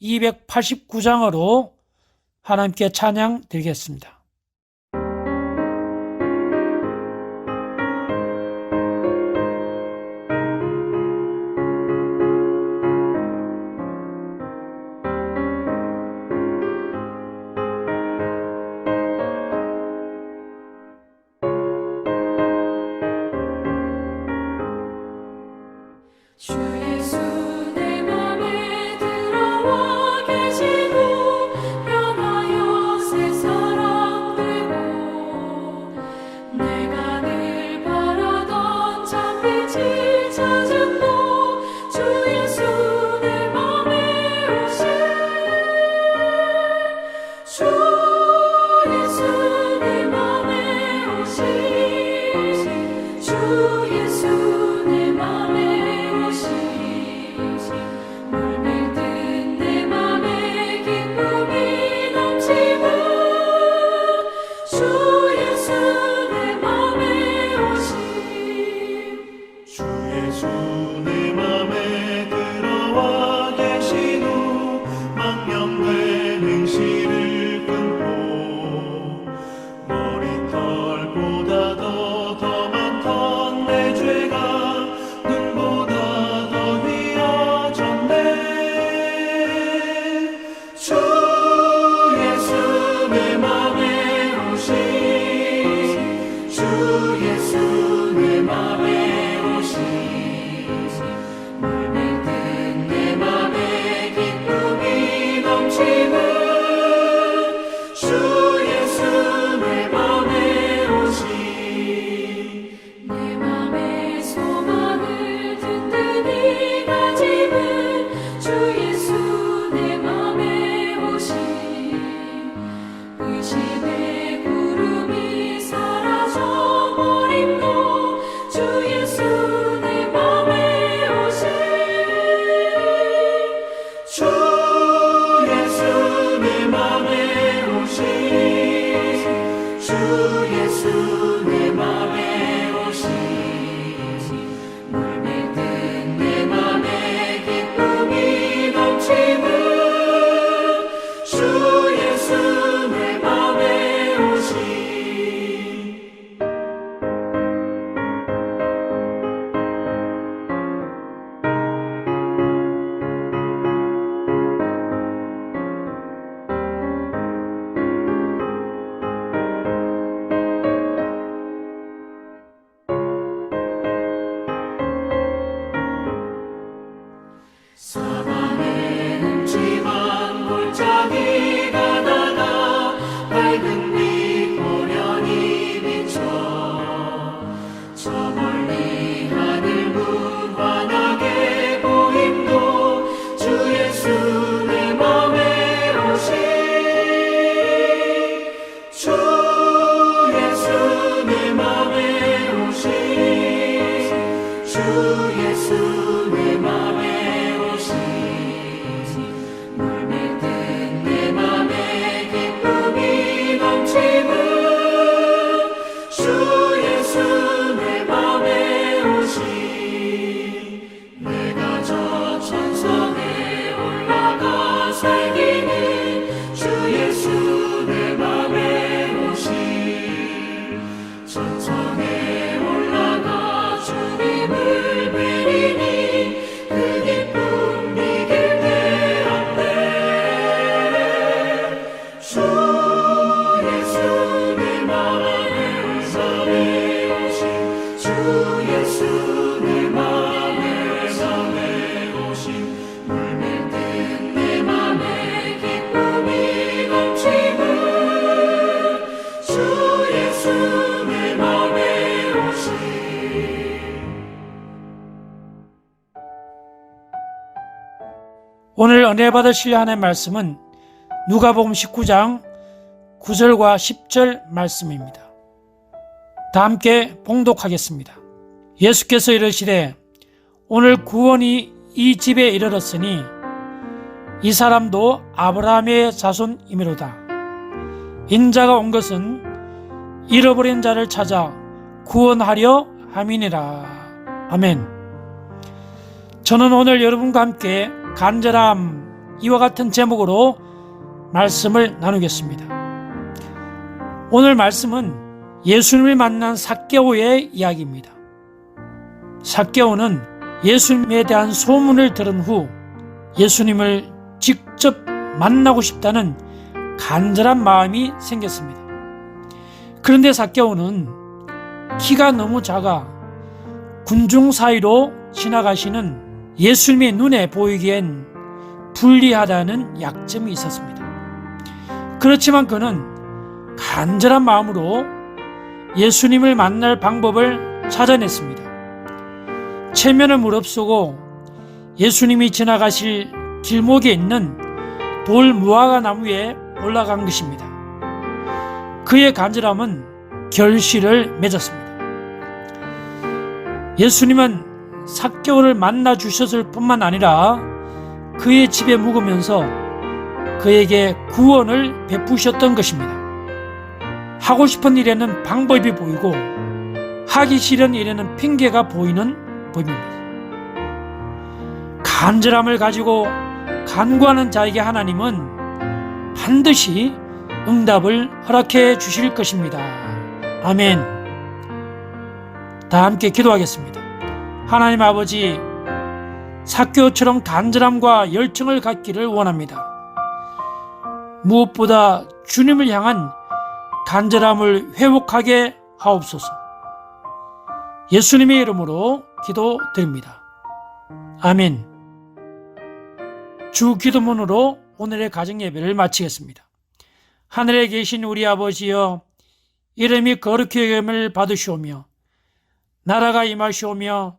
289장으로 하나님께 찬양 드리겠습니다. 주예 은혜 받으실 하나님의 말씀은 누가복음 19장 9절과 10절 말씀입니다. 다 함께 봉독하겠습니다. 예수께서 이르시되 오늘 구원이 이 집에 이르렀으니 이 사람도 아브라함의 자손이미로다. 인자가 온 것은 잃어버린 자를 찾아 구원하려 함이니라. 아멘. 저는 오늘 여러분과 함께 간절함 이와 같은 제목으로 말씀을 나누겠습니다. 오늘 말씀은 예수님을 만난 사개오의 이야기입니다. 사개오는 예수님에 대한 소문을 들은 후 예수님을 직접 만나고 싶다는 간절한 마음이 생겼습니다. 그런데 사개오는 키가 너무 작아 군중 사이로 지나가시는 예수님의 눈에 보이기엔 불리하다는 약점이 있었습니다. 그렇지만 그는 간절한 마음으로 예수님을 만날 방법을 찾아냈습니다. 체면을 무릅쓰고 예수님이 지나가실 길목에 있는 돌 무화과 나무에 올라간 것입니다. 그의 간절함은 결실을 맺었습니다. 예수님은 삭개오를 만나 주셨을 뿐만 아니라 그의 집에 묵으면서 그에게 구원을 베푸셨던 것입니다. 하고 싶은 일에는 방법이 보이고 하기 싫은 일에는 핑계가 보이는 법입니다. 간절함을 가지고 간구하는 자에게 하나님은 반드시 응답을 허락해 주실 것입니다. 아멘. 다 함께 기도하겠습니다. 하나님 아버지, 사교처럼 간절함과 열정을 갖기를 원합니다. 무엇보다 주님을 향한 간절함을 회복하게 하옵소서. 예수님의 이름으로 기도드립니다. 아멘. 주 기도문으로 오늘의 가정 예배를 마치겠습니다. 하늘에 계신 우리 아버지여, 이름이 거룩히 여김을 받으시오며, 나라가 임하시오며,